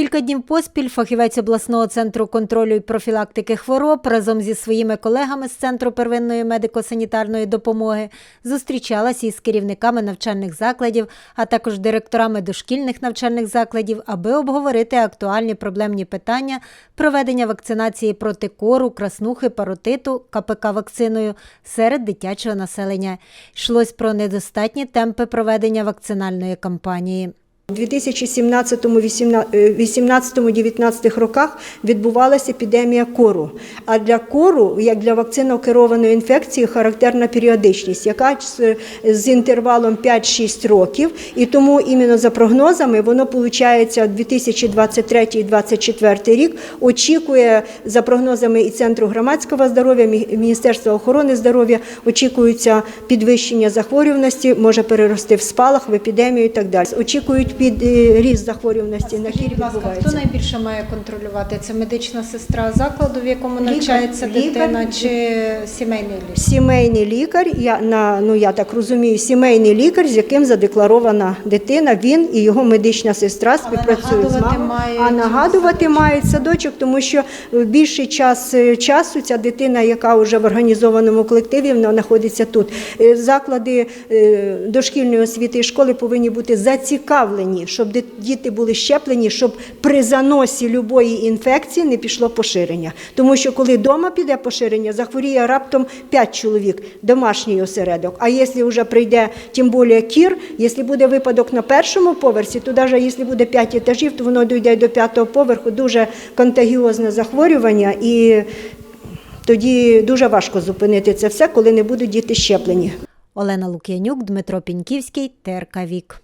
Кілька днів поспіль фахівець обласного центру контролю і профілактики хвороб разом зі своїми колегами з центру первинної медико-санітарної допомоги зустрічалася із керівниками навчальних закладів, а також директорами дошкільних навчальних закладів, аби обговорити актуальні проблемні питання проведення вакцинації проти кору, краснухи, паротиту КПК вакциною серед дитячого населення. Йшлось про недостатні темпи проведення вакцинальної кампанії. У 2017-18-19 роках відбувалася епідемія кору. А для кору, як для вакцинокерованої інфекції, характерна періодичність, яка з- інтервалом 5-6 років. І тому іменно за прогнозами воно виходить 2023-2024 рік. Очікує за прогнозами і Центру громадського здоров'я, Мі- Міністерства охорони здоров'я, очікується підвищення захворюваності, може перерости в спалах, в епідемію і так далі. Очікують під е, ріст захворюваності на кір Хто найбільше має контролювати? Це медична сестра закладу, в якому Лікар, навчається лікар. дитина, чи сімейний лікар? Сімейний лікар, я на ну я так розумію, сімейний лікар, з яким задекларована дитина, він і його медична сестра співпрацюють з мамою. А нагадувати мають садочок, тому що більший час е, часу ця дитина, яка вже в організованому колективі, вона знаходиться тут. Е, Заклади дошкільної освіти і школи повинні бути зацікавлені, щоб діти були щеплені, щоб при заносі любої інфекції не пішло поширення. Тому що коли вдома піде поширення, захворіє раптом 5 чоловік, домашній осередок. А якщо вже прийде тим більше кір, якщо буде випадок на першому поверсі, то навіть якщо буде 5 етажів, то воно дійде до п'ятого поверху, дуже контагіозне захворювання і тоді дуже важко зупинити це все, коли не будуть діти щеплені. Олена Лук'янюк, Дмитро Піньківський, ТРК Вік.